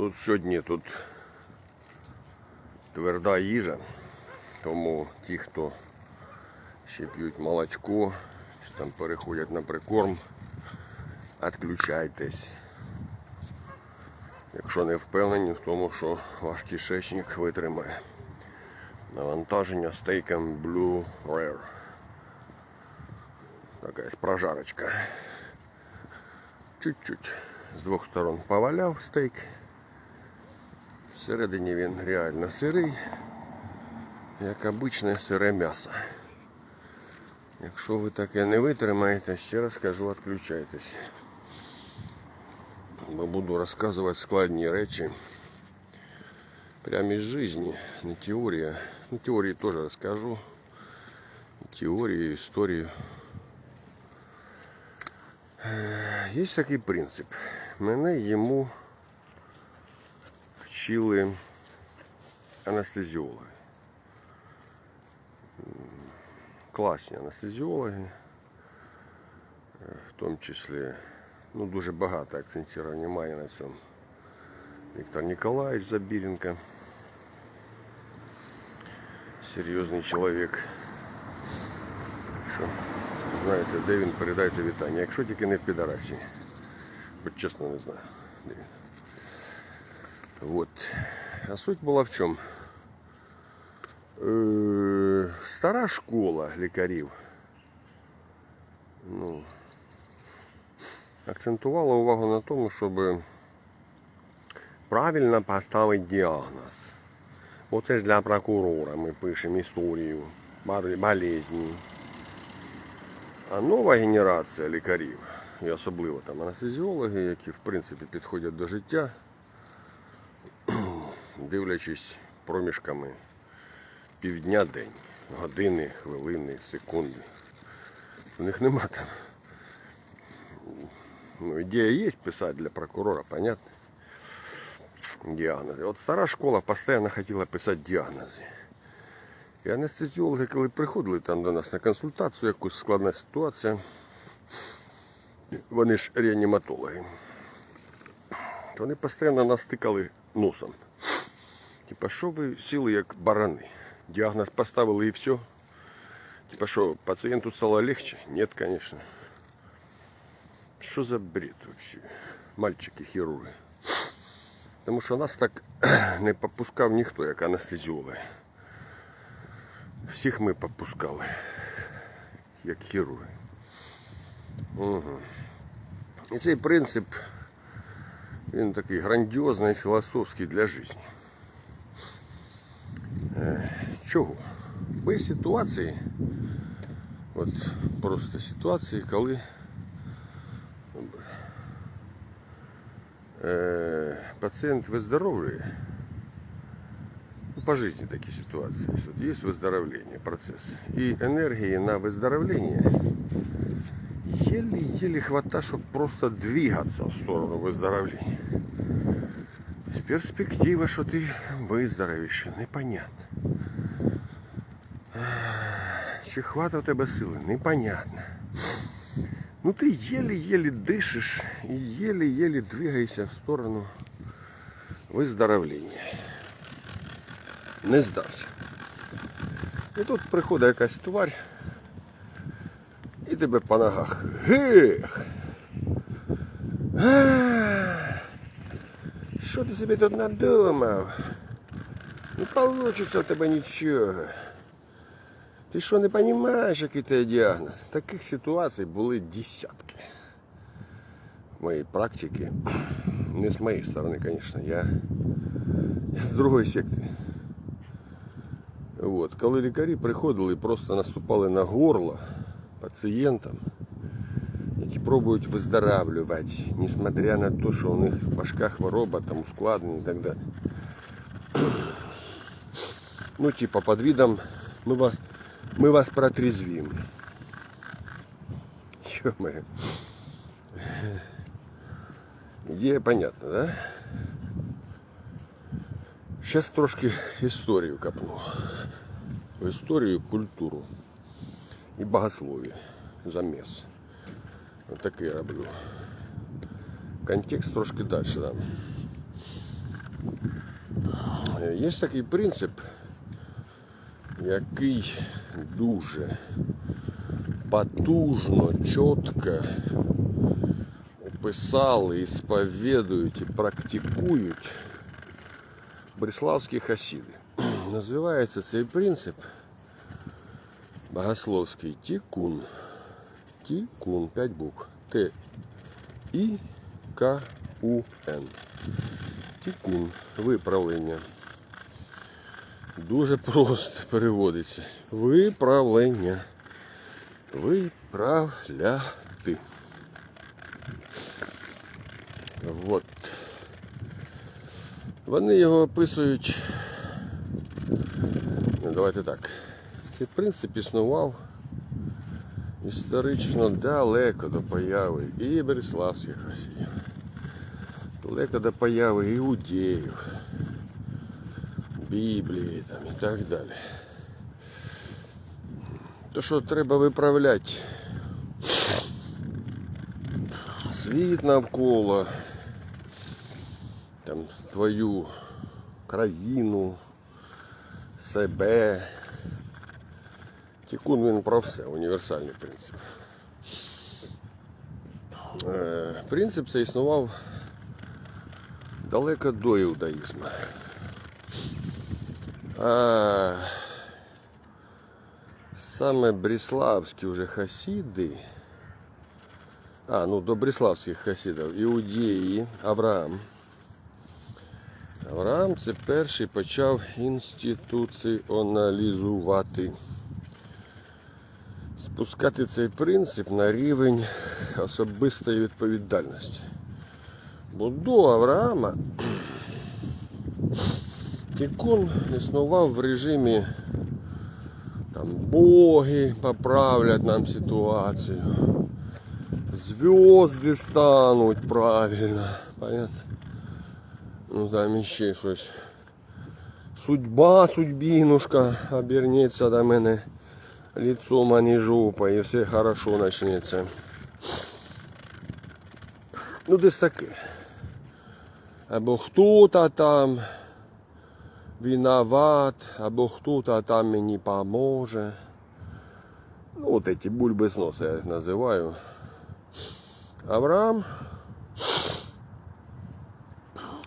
Тут сьогодні тут тверда їжа, тому ті, хто ще п'ють молочко, чи там переходять на прикорм, відключайтесь. Якщо не впевнені в тому, що ваш кишечник витримає навантаження стейком Blue Rare. Така прожарочка. Чуть-чуть з двох сторон поваляв стейк. Всередині він реально сирий, як обичне сире м'ясо. Якщо ви таке не витримаєте, ще раз кажу, відключайтесь. Бо буду розказувати складні речі. Прямо із жизни, не теорія. Ну, теорії теж розкажу. Теорію, історію. Е, Є такий принцип. Мене йому вчили анестезіологи. Класні анестезіологи, в тому числі ну, дуже багато акцентування немає на цьому. Віктор Ніколаєвич Забіренко. Серйозний чоловік. Що, знаєте, де він передайте вітання. Якщо тільки не в Підарасі. Хоч чесно не знаю. Де він. Вот. А суть була в чому? Е, стара школа лікарів. Ну, акцентувала увагу на тому, щоб правильно поставити діагноз. Оце ж для прокурора ми пишемо історію болезні. А нова генерація лікарів, і особливо там анестезіологи, які в принципі підходять до життя, дивлячись проміжками півдня день, години, хвилини, секунди. У них нема там. Ну, ідея є писати для прокурора, понятно. Діагнози. От стара школа постійно хотіла писати діагнози. І анестезіологи, коли приходили там до нас на консультацію, якусь складна ситуація, вони ж реаніматологи, то вони постійно нас стикали носом. Типа, що ви сіли як барани? Діагноз поставили і все. Типа, що пацієнту стало легче? Нет, конечно. Що за бред вообще? Мальчики хірурги. Тому що нас так не попускав ніхто, як анестезіологи. Всіх ми попускали, як хірурги. Угу. І цей принцип, він такий грандіозний, філософський для життя. Е, Чого? Бо є ситуації, от просто ситуації, коли е, пацієнт виздоровлює, ну, по жизни такие ситуации. есть. Вот есть выздоровление, процесс. И энергии на выздоровление еле-еле хватает, чтобы просто двигаться в сторону выздоровления. То есть перспектива, что ты выздоровеешь, непонятно. Чи хватить у тебе сили, непонятно. Ну ты еле-еле дышишь и еле-еле двигаешься в сторону выздоровления. Не здався. І тут приходить якась тварь і тебе по ногах. Гех! А, Що ти собі тут надумав? Не вийде в тебе нічого. Ти що не розумієш, який тебе діагноз? Таких ситуацій були десятки. В моїй практиці. Не з моєї сторони, звісно, я, я з другої секти. От. Коли лікарі приходили і просто наступали на горло пацієнтам, які пробують виздоравлювати, несмотря на те, що у них важка хвороба, там ускладнення і так далі. Ну, типа, під видом ми вас, ми вас протрезвім. Ё-моё. Идея понятна, да? Сейчас трошки історію копну. Історію, культуру і богослов'я. Заміс. Отакий роблю. Контекст трошки далі дам. Е, Є такий принцип, який дуже потужно, чітко описали, і сповідують і практикують Бреславські хасіди. Називається цей принцип богословський тікун. Тікун, 5 букв. Т І К У Н. Тікун. Виправлення. Дуже просто переводиться. Виправлення. Виправляти. Вот. Вони його описують. Давайте так. Цей принцип існував історично далеко до появи і Береславських хасідів, далеко до появи іудеїв, Біблії там, і так далі. То, що треба виправляти світ навколо, там, твою країну, себе. Тікун він про все, універсальний принцип. Е, Принцип це існував далеко до іудаїзму. А саме бріславські вже хасіди, а, ну до бріславських хасідів, іудеї, Авраам. Авраам це перший почав інституціоналізувати спускати цей принцип на рівень особистої відповідальності. Бо до Авраама Тікун існував в режимі там боги поправлять нам ситуацію. Зв'язки стануть правильно. Понятно? Ну там іще щось. Судьба, судьбінушка обернеться до мене лицом, а не жопой, і все хорошо почнеться. Ну, десь таке. Або хто-то там виноват, або хто-то там мені поможе. Ну, вот эти бульбы с носа я их называю. Авраам,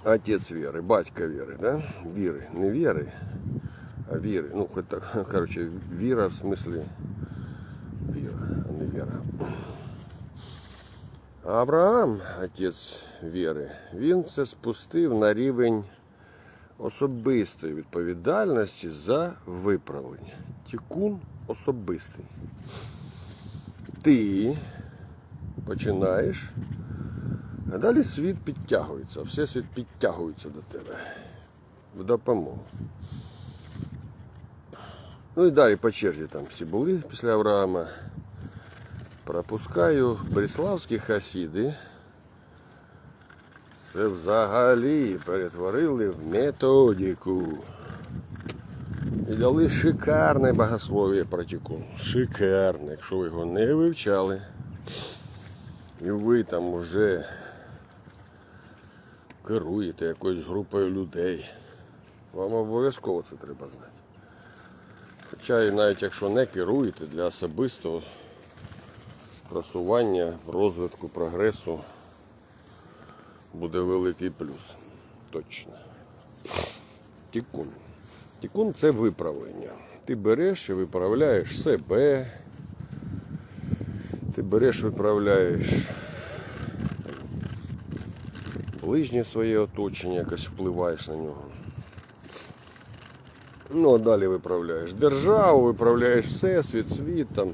отец веры, батька веры, да? Веры, не веры, а веры. Ну, хоть так, короче, вера в смысле вера, а не вера. А Авраам, отець віри, він це спустив на рівень особистої відповідальності за виправлення. Тікун особистий. Ти починаєш, а далі світ підтягується, все світ підтягується до тебе в допомогу. Ну і далі по черзі там всі були після Авраама. Пропускаю Береславські хасіди. Це взагалі перетворили в методику. І дали шикарне богослов'я про тікун. Шикарне, якщо ви його не вивчали. І ви там уже керуєте якоюсь групою людей. Вам обов'язково це треба знати. Хоча і навіть якщо не керуєте для особистого просування, розвитку, прогресу буде великий плюс. Точно. Тікун. Тікун це виправлення. Ти береш і виправляєш себе. Ти береш, виправляєш ближнє своє оточення, якось впливаєш на нього. Ну, а далі виправляєш державу, виправляєш всесвіт, світ там.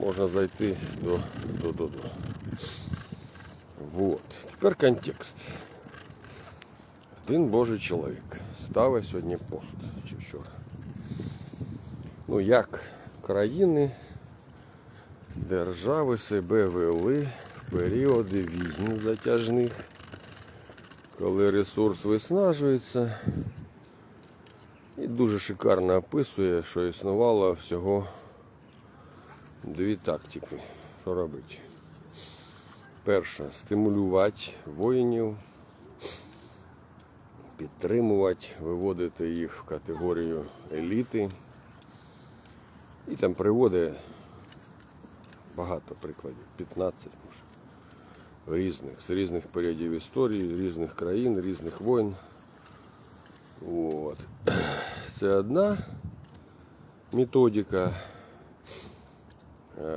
Можна зайти до, до, до, до. Вот. Тепер контекст. Один Божий чоловік ставив сьогодні пост чи вчора. Ну як країни, держави себе вели в періоди війн затяжних, коли ресурс виснажується. І дуже шикарно описує, що існувало всього дві тактики. Що робити? Перша стимулювати воїнів підтримувати, виводити їх в категорію еліти. І там приводить багато прикладів, 15 може. Різних, з різних періодів історії, різних країн, різних воїн. От. Це одна методика,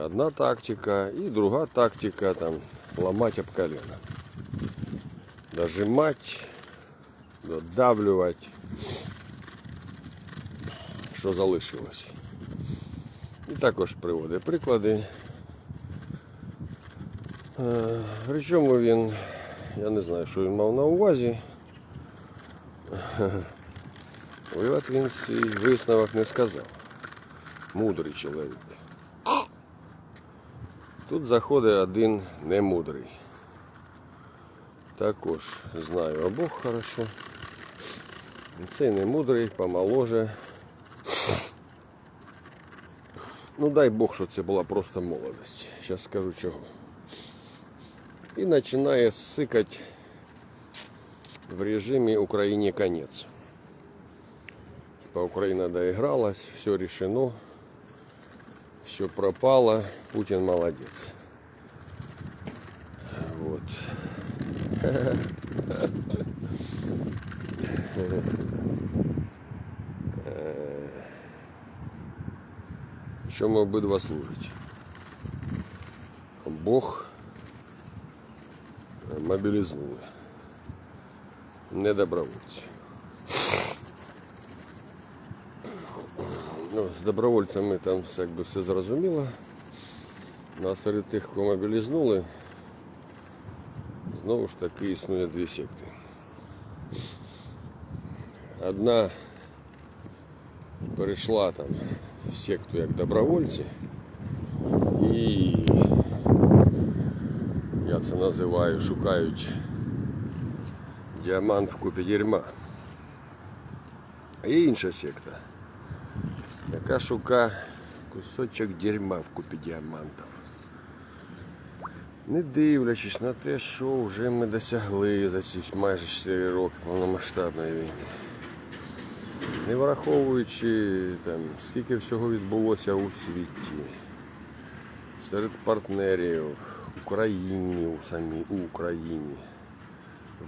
одна тактика і друга тактика там ламати об колено. Дожимати, додавлювати, що залишилось. І також приводить приклади. Е, Причому він, я не знаю, що він мав на увазі. Вивод він свій висновок не сказав. Мудрий чоловік. Тут заходить один немудрий. Також знаю обох хорошо. Цей немудрий, помоложе. Ну дай Бог, що це була просто молодость. Зараз скажу чого. І починає сикати в режимі Україні конець. Типа Украина доигралась, все решено, все пропало, Путин молодец. Вот. Чому обидва служать? Бог мобілізує. Не Ну, з добровольцями там якби все зрозуміло. Ну, а серед тих, кого мобілізнули, знову ж таки існує дві секти. Одна перейшла там в секту як добровольці і я це називаю, шукають діамант в купі дерьма. А інша секта яка шука кусочок дерьма в купі діамантів. Не дивлячись на те, що вже ми досягли за ці майже 4 роки повномасштабної війни. Не враховуючи там, скільки всього відбулося у світі, серед партнерів, Україні, у самій у Україні,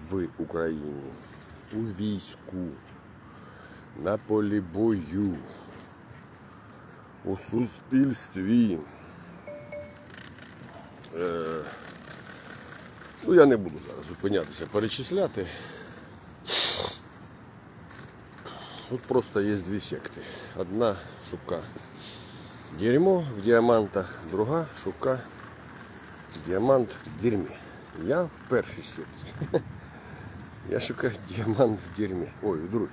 в Україні, у війську, на полі бою у суспільстві. Е, ну, я не буду зараз зупинятися, перечисляти. Тут просто є дві секти. Одна шука дерьмо в діамантах, друга шука діамант в дерьмі. Я в першій секті. Я шукаю діамант в дерьмі. Ой, в другій.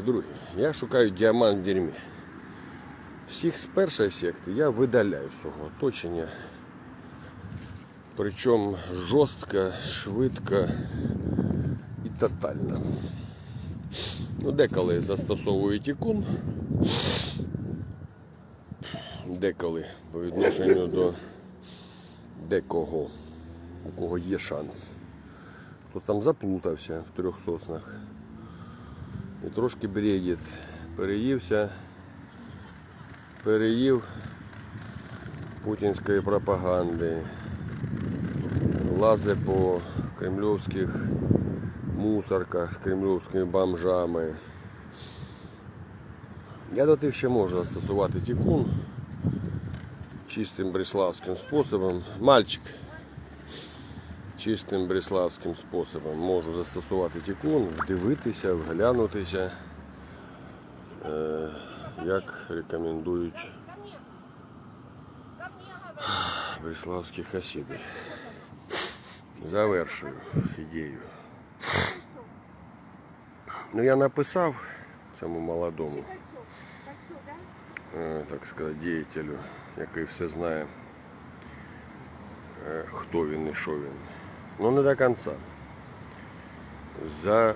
В другій. Я шукаю діамант в дерьмі. Всіх з першої секти я видаляю свого оточення. Причому жорстко, швидко і тотально. Ну, деколи застосовую тікун, деколи по відношенню до декого, у кого є шанс. Хто там заплутався в трьох соснах і трошки бредить, переївся переїв путінської пропаганди, лазе по кремлівських мусорках з кремлівськими бомжами. Я до тих ще можу застосувати тікун чистим бреславським способом. Мальчик чистим бреславським способом можу застосувати тікун, вдивитися, вглянутися. Е, як рекомендують Береславські хасіди. Завершую ідею. Ну я написав цьому молодому, е, так сказати, діятелю, який все знає, е, хто він і що він. Ну не до кінця. За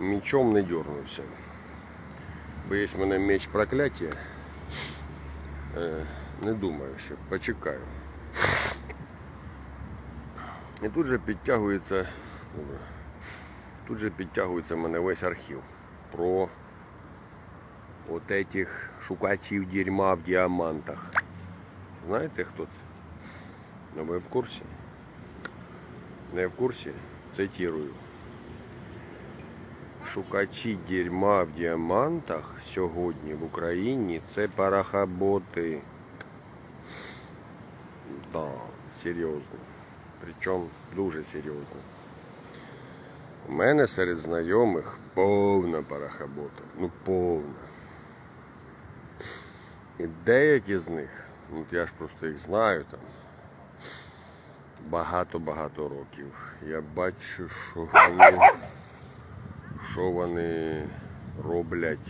мечом не дернувся. Бо є в мене меч прокляття. Е, Не думаю, що почекаю. І тут же підтягується Тут же підтягується мене весь архів про от этих шукачів дерьма в діамантах. Знаєте хто це? Ну ви в курсі? Не в курсі? Цитірую. Шукачі дерьма в діамантах сьогодні в Україні це парахаботи. Да, серйозно. Причому дуже серйозно. У мене серед знайомих повна парахабота. Ну повна. І деякі з них, ну я ж просто їх знаю там багато-багато років. Я бачу, що вони, що вони роблять,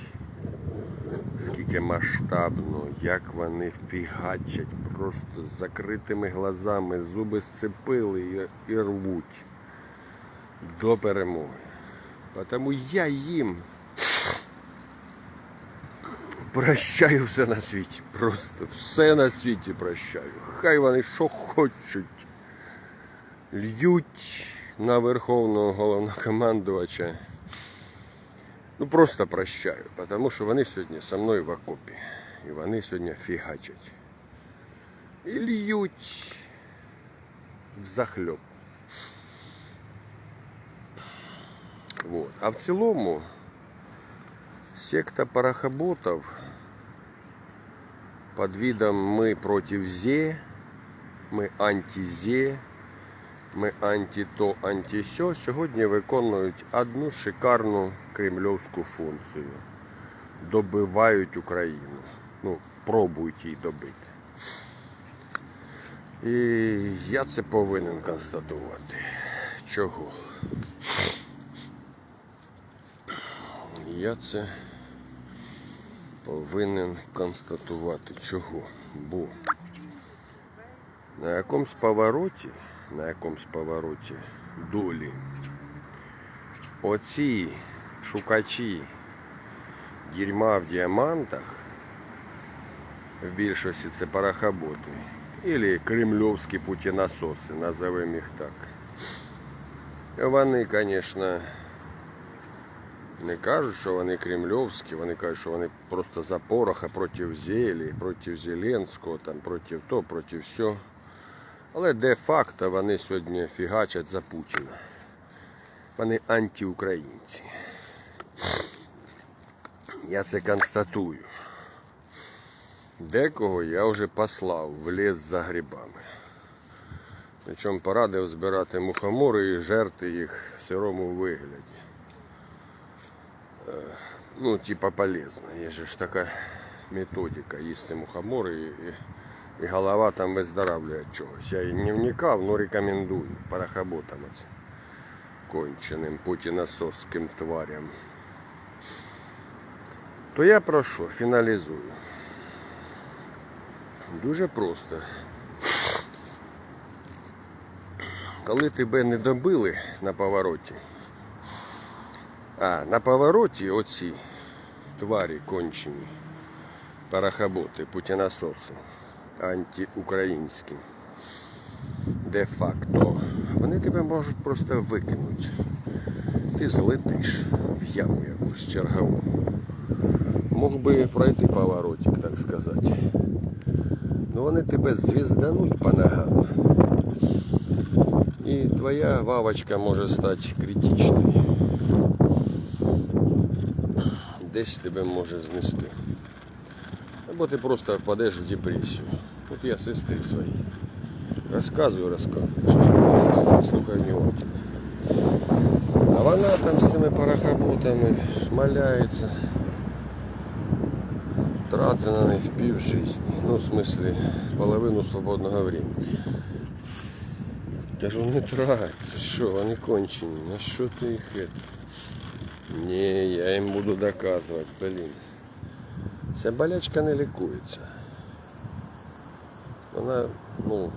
скільки масштабно, як вони фігачать просто з закритими глазами, зуби сцепили і, рвуть до перемоги. Тому я їм прощаю все на світі. Просто все на світі прощаю. Хай вони що хочуть. Льють на верховного головнокомандувача. Ну просто прощаю, тому що вони сьогодні со мною в окопі. І вони сьогодні фігачать. І льють в захльоп. Вот. А в цілому секта парахоботов под видом мы против ЗЕ, ми анти-ЗЕ, ми анті-то, анті-сьо сьогодні виконують одну шикарну кремльовську функцію. Добивають Україну. Ну, пробують її добити. І я це повинен констатувати. Чого? Я це повинен констатувати. Чого? Бо на якомусь повороті, якомусь повороті долі оці шукачі дерьма в діамантах, в більшості це парахоботи, або кремльовські путінасоси, назовемо їх так. Вони, звісно, не кажуть, що вони кремльовські, вони кажуть, що вони просто за пороха проти Зелі, проти Зеленського, там, проти то, проти все. Але де-факто вони сьогодні фігачать за Путіна. Вони антиукраїнці. Я це констатую. Декого я вже послав в ліс за грибами. Причому порадив збирати мухомори і жерти їх в сирому вигляді. ну, типа полезно. Же ж такая методика, їсти мухомори і, і голова там виздоравлює чогось. Я і не вникав, але рекомендую парахоботам оце конченим тварям. То я про що? Фіналізую. Дуже просто. Коли тебе не добили на повороті, а, на повороті оці тварі кончені, парахоботи, путінасоси, антиукраїнські, де-факто, вони тебе можуть просто викинути. Ти злетиш в яму якусь чергову. Мог би пройти поворотик, так сказати. Ну вони тебе звіздануть по ногам. І твоя вавочка може стати критичною. Десь тебе може знести. Або ти просто впадеш в депресію. От я сестри свої. Розказую, розказую. Що ж мені сестри, слухай внимательно. А вона там з цими парахоботами шмаляється. Трати на них пів жизни. Ну, в смысле, половину свободного времени. Кажу, не трать. Що, вони кончені. На що ти їх это? Ні, я їм буду доказувати, блін. Ця болячка не лікується. Вона, ну.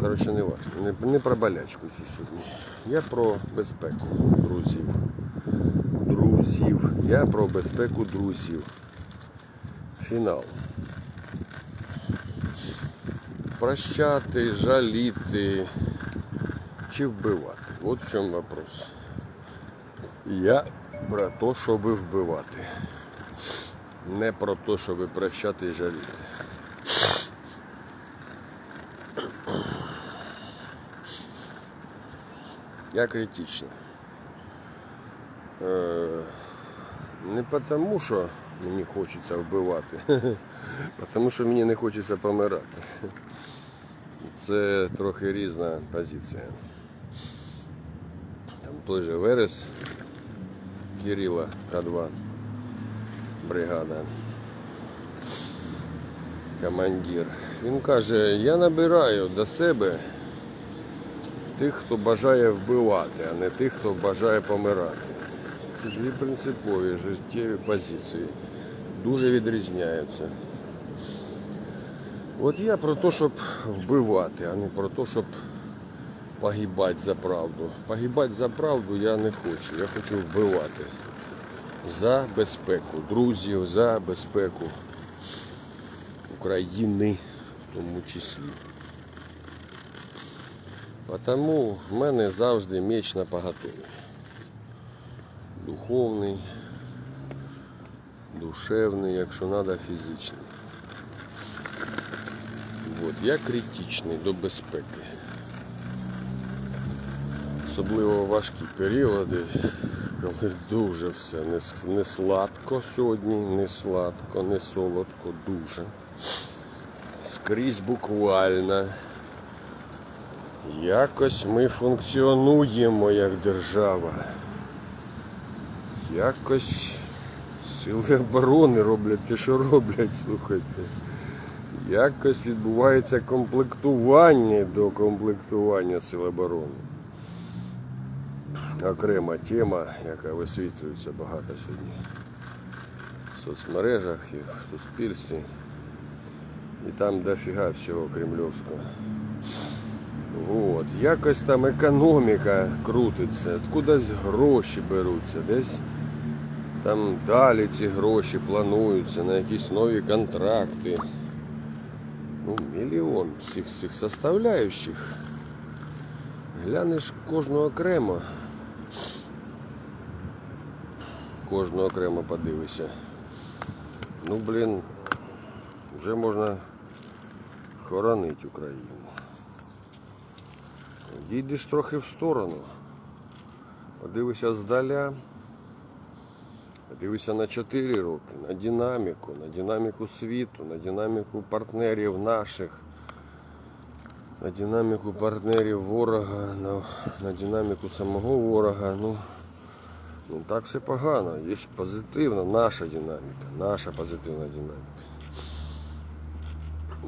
Коротше, не важливо. Не, не про болячку ці сьогодні. Я про безпеку друзів. Друзів. Я про безпеку друзів. Фінал. Прощати, жаліти, чи вбивати? От в чому вопрос. Я про те, щоб вбивати. Не про те, щоб прощати і жаліти. Я критичний. Е, Не тому, що мені хочеться вбивати, тому, що мені не хочеться помирати. Це трохи різна позиція. Там той же Верес Кирила К2 бригада. Командир. Він каже, я набираю до себе тих, хто бажає вбивати, а не тих, хто бажає помирати. Це дві принципові життєві позиції. Дуже відрізняються. От я про те, щоб вбивати, а не про те, щоб погибати за правду. Погибати за правду я не хочу. Я хочу вбивати. За безпеку друзів, за безпеку України в тому числі. Тому в мене завжди меч на поготові. Духовний, душевний, якщо треба, фізичний. От, я критичний до безпеки. Особливо важкі періоди, коли дуже все не, не сладко сьогодні, не сладко, не солодко, дуже. Скрізь буквально. Якось ми функціонуємо як держава. Якось сили оборони роблять те, що роблять, слухайте. Якось відбувається комплектування до комплектування сил оборони. Окрема тема, яка висвітлюється багато сьогодні в соцмережах і в суспільстві. І там дофіга всього кремльовського. От, якось там економіка крутиться, кудись гроші беруться, десь там далі ці гроші плануються на якісь нові контракти. Ну, мільйон всіх цих составляючих. Глянеш кожну окремо. Кожну окремо подивися. Ну, блін, вже можна хоронити Україну. Дійдеш трохи в сторону. Подивися здаля. Подивися на 4 роки, на динаміку, на динаміку світу, на динаміку партнерів наших, на динаміку партнерів ворога, на, на динаміку самого ворога. Ну, ну так все погано. Є ж позитивна наша динаміка, наша позитивна динаміка.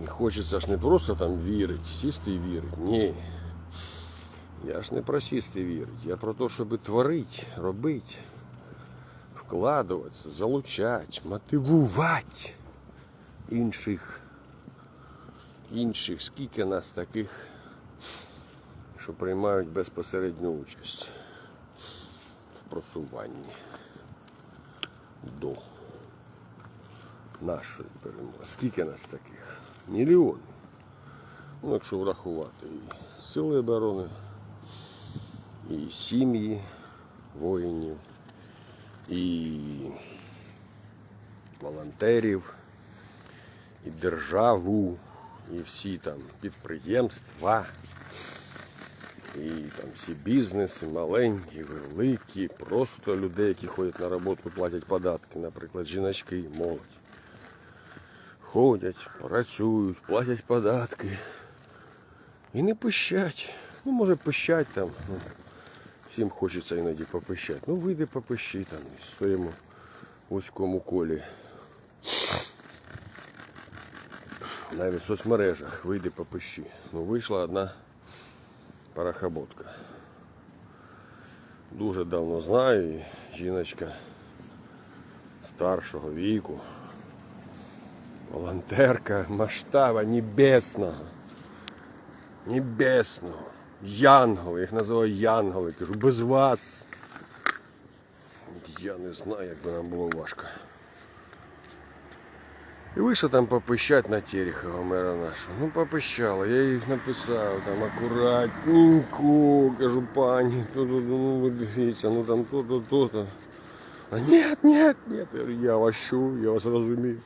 І хочеться ж не просто там вірити, сісти і вірити. Ні. Я ж не про сісти вірити, я про те, щоб творити, робити, вкладуватися, залучати, мотивувати інших. Інших, скільки нас таких, що приймають безпосередню участь в просуванні до нашої перемоги. Скільки нас таких? Мільйони. Ну, якщо врахувати і сили оборони, і сім'ї воїнів, і волонтерів, і державу, і всі там підприємства, і там всі бізнеси, маленькі, великі, просто людей, які ходять на роботу, платять податки, наприклад, жіночки, молодь. Ходять, працюють, платять податки. І не пищать. Ну, може пищать там. Ну, всім хочеться іноді попищати. Ну, вийди попищи там в своєму вузькому колі. Навіть в соцмережах вийди попищи. Ну, вийшла одна парахоботка. Дуже давно знаю, і жіночка старшого віку, волонтерка масштаба небесного небесного, янголи, їх називаю янголи. Кажу, без вас. Я не знаю, як би нам було важко. І вийшла там попищать на Терехова мера нашого. Ну попищала, я їй написав там акуратненько, кажу, пані, то, то, ну ви дивіться, ну там то-то, то-то. А ні, ні, ні, я говорю, я вас чую, я вас розумію.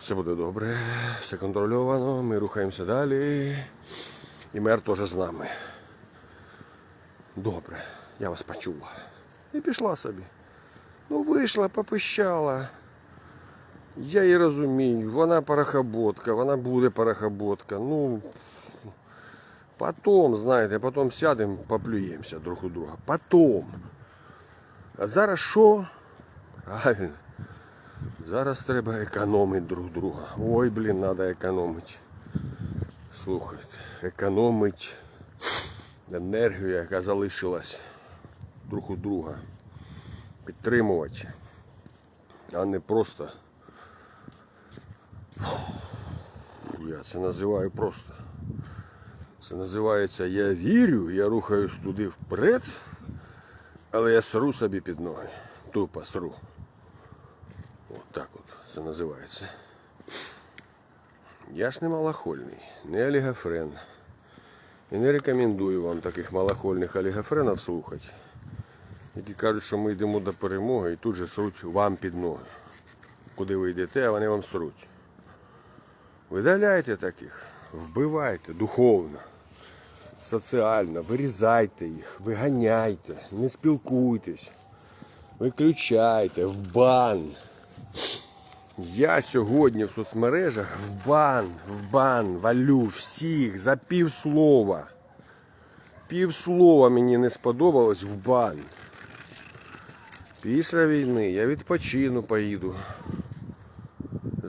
Все буде добре, все контрольовано, ми рухаємося далі. І мер теж з нами. Добре, я вас почула. І пішла собі. Ну, вийшла, попищала. Я її розумію, вона парохоботка, вона буде парохоботка. Ну, потом, знаєте, потім сядемо, поплюємося друг у друга. Потом. А зараз що? Правильно. Зараз треба економити друг друга. Ой, блін, треба економити. Слухайте, економити енергію, яка залишилась друг у друга. Підтримувати, а не просто. Я це називаю просто. Це називається Я вірю, я рухаюсь туди вперед, але я сру собі під ноги. Тупо сру. От так от це називається. Я ж не малохольний, не олігофрен. І не рекомендую вам таких малохольних олігофренів слухати, які кажуть, що ми йдемо до перемоги і тут же сруть вам під ноги. Куди ви йдете, а вони вам сруть. Видаляйте таких, вбивайте духовно, соціально, вирізайте їх, виганяйте, не спілкуйтесь, виключайте в бан. Я сьогодні в соцмережах в бан, в бан, валю всіх за півслова. Півслова мені не сподобалось в бан. Після війни я відпочину поїду.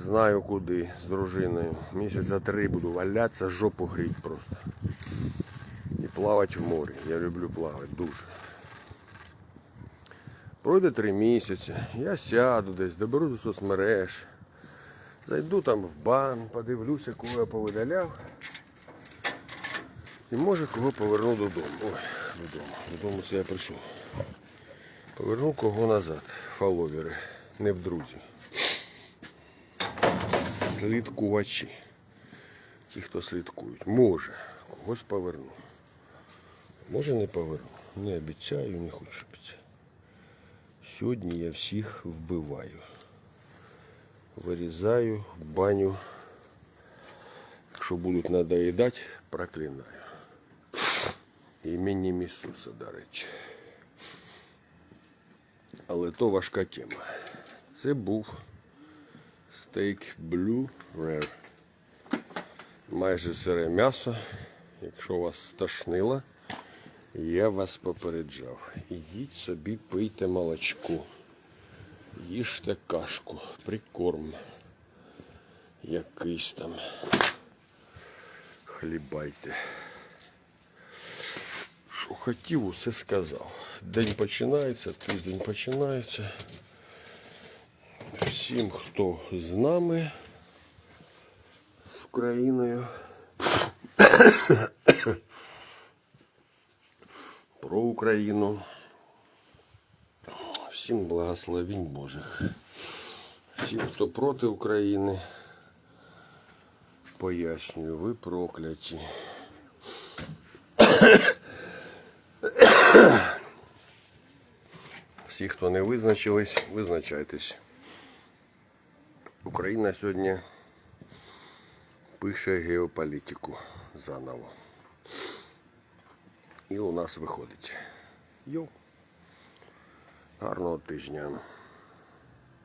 Знаю куди з дружиною. Місяця три буду валятися, жопу гріть просто. І плавати в морі. Я люблю плавати дуже. Пройде три місяці, я сяду десь, доберу до соцмереж, зайду там в бан, подивлюся, кого я повидаляв. І може кого поверну додому. Ой, додому. Додому це я прийшов. Поверну кого назад. Фоловери, не в друзі. Слідкувачі. Ті, хто слідкують. Може, когось поверну. Може не поверну. Не обіцяю, не хочу обіцяти. Сьогодні я всіх вбиваю. Вирізаю, баню. Якщо будуть надоїдати, проклинаю. Іменем Ісуса, до речі. Але то важка тема. Це був стейк Blue Rare. Майже сире м'ясо. Якщо вас стошнило, я вас попереджав. Ідіть собі пийте молочко. Їжте кашку, прикорм. Якийсь там. Хлібайте. Що хотів, усе сказав. День починається, тиждень починається. Всім, хто з нами, з Україною. Про Україну. Всім благословінь Божих. Всім, хто проти України, пояснюю, ви прокляті. Всі, хто не визначились, визначайтесь. Україна сьогодні пише геополітику заново. І у нас виходить. Йо. Гарного тижня.